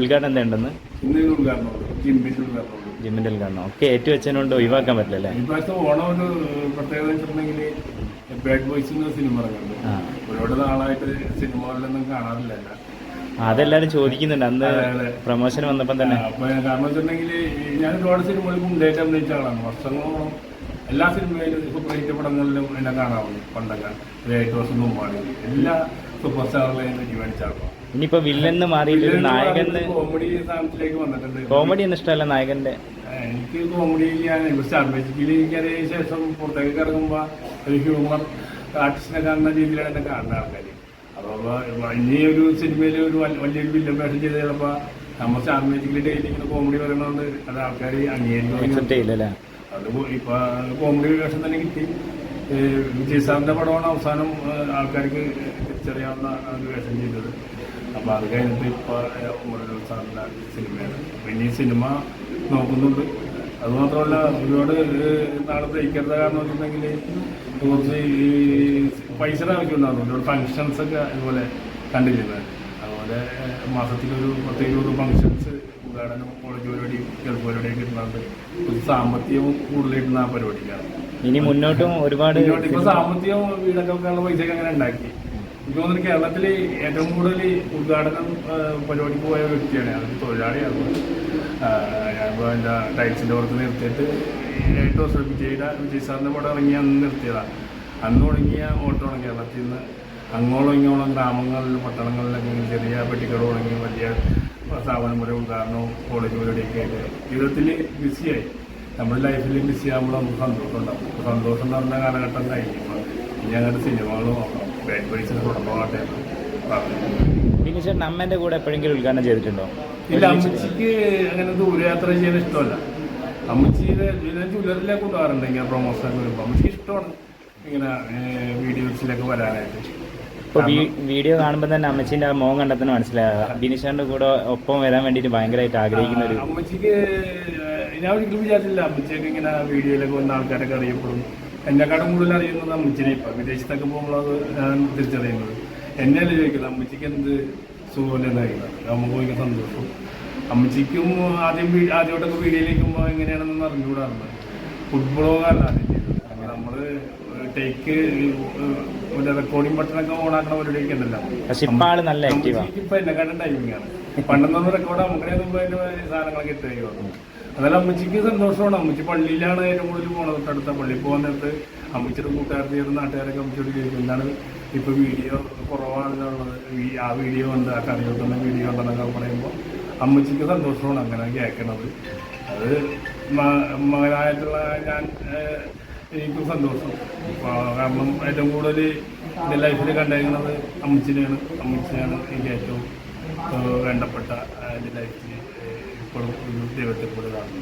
ഉദ്ഘാടനം എന്താ ഉണ്ടെന്ന് ഇന്ന് ഉദ്ഘാടനമുണ്ട് ജിമ്മിന്റെ ഉദ്ഘാടനമുണ്ട് ജിമ്മിന്റെ ഉദ്ഘാടനം. ഒക്കെ ഏറ്റു വെച്ചതിനോണ്ട് ഒഴിവാക്കാൻ പറ്റില്ല അല്ലേ ഓണം ഒരു പ്രത്യേകത വെച്ചിട്ടുണ്ടെങ്കിൽ ബാഡ് ബോയ്സ് എന്ന സിനിമ ഇറങ്ങുന്നുണ്ട്. ആ. ഒരുപാട് നാളായിട്ട് സിനിമകളിലൊന്നും കാണാറില്ല. ഞാൻ. അതെല്ലാരും ചോദിക്കുന്നുണ്ട്. അന്ന്. പ്രൊമോഷൻ വന്നപ്പം തന്നെ. അപ്പൊ കാരണം വെച്ചിട്ടുണ്ടെങ്കിൽ ഞാൻ ഒരുപാട് സിനിമകളിൽ മുന്നേറ്റം അഭിനയിച്ച ആളാണ്. വർഷങ്ങളോളം എല്ലാ സിനിമയിലും സൂപ്പർ ഹിറ്റ് പടങ്ങളിലും എന്നെ കാണാറുണ്ട് പണ്ടൊക്കെ. ഒരു എട്ട് വർഷം എല്ലാ സൂപ്പർ സ്റ്റാറിലെ ഇനിയിപ്പോ വില്ലെന്ന് മാറിയിട്ട് നായകൻ കോമഡി സ്ഥാനത്തിലേക്ക് വന്നിട്ടുണ്ട്. കോമഡി ഒന്നും ഇഷ്ടമല്ല നായകന്റെ. എനിക്ക് കോമഡി ഞാൻ സ്റ്റാർ ബേസിക്കലി കയറിയ ശേഷം പുറത്തേക്ക് ഇറങ്ങുമ്പോൾ ഒരു ഹ്യൂമർ ആർട്ടിസ്റ്റിനെ കാണുന്ന രീതിയിലാണ് എന്നെ കാണുന്ന ആൾക്കാർ അപ്പോൾ ഇനി ഒരു സിനിമയിൽ ഒരു വല്യ- വലിയൊരു വില്ലൻ വേഷം ചെയ്ത് ചിലപ്പോൾ നമ്മൾ സ്റ്റാർ ബേസിക്കലി ഡെയിലി ഇങ്ങനെ കോമഡി പറയുന്നതുകൊണ്ട് അത് ആൾക്കാർ അംഗീകരിക്കും അക്സെപ്റ്റ് അത് ഇപ്പൊ കോമഡി വേഷം തന്നെ കിട്ടി. വിജയ് പടമാണ് അവസാനം ആൾക്കാർക്ക് തിരിച്ചറിയാവുന്ന ഒരു വേഷം ചെയ്തത്. അപ്പൊ അത് കഴിഞ്ഞിട്ട് ഇപ്പൊ മുരളി സാറിന്റെ സിനിമയാണ്. പിന്നെ ഈ സിനിമ നോക്കുന്നുണ്ട്. അത് മാത്രമല്ല ഒരുപാട് നാളെ തയ്ക്കരുത് കാരണം വെച്ചിട്ടുണ്ടെങ്കിൽ കുറച്ച് ഈ പൈസയുടെ ആവശ്യമുണ്ടാകുന്നു ഒരുപാട് ഫങ്ഷൻസ് ഒക്കെ അതുപോലെ കണ്ടിരുന്നത് അതുപോലെ മാസത്തിലൊരു പ്രത്യേക ഒരു ഫങ്ഷൻസ് ഉദ്ഘാടനം കോളേജ് പരിപാടിയും ഗൾഫ് പരിപാടിയൊക്കെ ഇരുന്നുണ്ട് സാമ്പത്തികവും കൂടുതലായിട്ടുള്ള ആ പരിപാടിക്കാണ്. ഇനി മുന്നോട്ടും ഒരുപാട് ഇപ്പൊ സാമ്പത്തികം വീടൊക്കെ വെക്കാനുള്ള പൈസയൊക്കെ അങ്ങനെ ഉണ്ടാക്കി. എനിക്ക് തോന്നുന്നു കേരളത്തിൽ ഏറ്റവും കൂടുതൽ ഉദ്ഘാടനം പരിപാടിക്ക് പോയ വ്യക്തിയാണ്. അത് തൊഴിലാളിയാണ് ഞാനിപ്പോൾ എന്റെ ടൈൽസിന്റെ പുറത്ത് നിർത്തിയിട്ട് എട്ട് വർഷം വിജയുടെ വിജയ് സാറിന്റെ കൂടെ ഇറങ്ങി അന്ന് നിർത്തിയതാണ് അന്ന് തുടങ്ങിയ ഓട്ടമാണ് കേരളത്തിൽ നിന്ന്. അങ്ങോളം ഇങ്ങോളം ഗ്രാമങ്ങളിലും പട്ടണങ്ങളിലൊക്കെ ചെറിയ പെട്ടിക്കട തുടങ്ങി വലിയ സ്ഥാപനം വരെ ഉദ്ഘാടനവും കോളേജ് പരിപാടിയൊക്കെ ആയിട്ട്. ജീവിതത്തിൽ ബിസിയായി. നമ്മുടെ ലൈഫിൽ മിസ് ചെയ്യാൻ നമുക്ക് സന്തോഷം ഉണ്ടാവും. സന്തോഷം എന്ന് പറഞ്ഞ കാലഘട്ടം കഴിഞ്ഞപ്പോൾ ഇനി അങ്ങനത്തെ സിനിമകൾ നോക്കണം. ബാഡ് ബോയ്സിന് തുടങ്ങാട്ടെ പിന്നെ ചേട്ടൻ അമ്മേന്റെ കൂടെ എപ്പോഴെങ്കിലും ഉദ്ഘാടനം ചെയ്തിട്ടുണ്ടോ? ഇല്ല അമ്മച്ചിക്ക് അങ്ങനെ ദൂരയാത്ര ചെയ്യാൻ ഇഷ്ടമല്ല. അമ്മച്ചിയുടെ ഞാൻ ജ്വല്ലറിയിലേക്ക് കൊണ്ടുപോകാറുണ്ട് ഇങ്ങനെ പ്രൊമോഷനൊക്കെ വരുമ്പോൾ അമ്മച്ചിക്ക് ഇഷ്ടമാണ്. ഇങ്ങനെ വീഡിയോസിലൊക്കെ വരാനായിട്ട്. ഇപ്പൊ വീഡിയോ കാണുമ്പോൾ തന്നെ അമ്മച്ചിന്റെ ആ മോൻ കണ്ടെത്തുന്ന മനസ്സിലാകുക ബിനിഷാന്റെ കൂടെ ഒപ്പം വരാൻ വേണ്ടിട്ട് ഭയങ്കരമായിട്ട് ആഗ്രഹിക്കുന്ന ഒരു അമ്മച്ചിക്ക് ഞാൻ ഒരിക്കലും വിചാരിച്ചില്ല അമ്മച്ചിയൊക്കെ ഇങ്ങനെ വീഡിയോയിലൊക്കെ വന്ന ആൾക്കാരൊക്കെ അറിയപ്പെടും. എന്നെക്കാളും കൂടുതൽ അറിയുന്നത് അമ്മച്ചിനെ ഇപ്പൊ. വിദേശത്തൊക്കെ പോകുമ്പോൾ അത് ഞാൻ തിരിച്ചറിയുന്നത്. എന്നെയല്ലേ ചോദിക്കുന്നത്? അമ്മച്ചിക്ക് എന്ത് സുഖമല്ലെന്ന് കഴിക്കുന്നത് നമുക്ക് ഭയങ്കര സന്തോഷം. അമ്മച്ചിക്കും ആദ്യം ആദ്യമായിട്ടൊക്കെ വീഡിയോയിലേക്കുമ്പോൾ എങ്ങനെയാണെന്ന് അറിഞ്ഞുകൂടാറുണ്ട്. ഫുട്ബോളോ കാരണം നമ്മൾ ടേക്ക് മറ്റേ റെക്കോർഡിംഗ് ബട്ടണൊക്കെ ഓണാക്കണ പരിപാടിയൊക്കെ ഉണ്ടല്ലോ. പക്ഷെ ഇപ്പൊ ആൾ നല്ല ആക്റ്റീവാ ഇപ്പൊ എന്നെക്കാട്ടും ടൈമിംഗ് ആണ്. പണ്ടെന്നൊന്നും റെക്കോർഡ് അമ്മക്കടെ മുമ്പ് അതിന്റെ സാധനങ്ങളൊക്കെ വന്നു. അതല്ല അമ്മച്ചിക്ക് സന്തോഷമാണ്. അമ്മച്ചി പള്ളിയിലാണ് ഏറ്റവും കൂടുതൽ പോണത്. തൊട്ടടുത്ത പള്ളിയിൽ പോകുന്ന നേരത്ത് അമ്മച്ചിയുടെ കൂട്ടുകാർക്ക് ചേർന്ന് നാട്ടുകാരൊക്കെ അമ്മച്ചിയോട് ചോദിക്കും എന്താണ് ഇപ്പൊ വീഡിയോ കുറവാണെന്നുള്ളത്? ഈ ആ വീഡിയോ ഉണ്ട് ആ കറി വെക്കുന്ന വീഡിയോ ഉണ്ടെന്നൊക്കെ പറയുമ്പോൾ അമ്മച്ചിക്ക് സന്തോഷമാണ് അങ്ങനെ കേൾക്കണത്. അത് മകനായിട്ടുള്ള ഞാൻ എനിക്ക് സന്തോഷം. കാരണം ഏറ്റവും കൂടുതൽ എന്റെ ലൈഫിൽ കണ്ടിരിക്കുന്നത് അമ്മച്ചിനെയാണ്. അമ്മച്ചിനെയാണ് എനിക്ക് ഏറ്റവും വേണ്ടപ്പെട്ട എന്റെ ലൈഫിൽ ഇപ്പോഴും ദൈവത്തെ കൂടുതലാണ്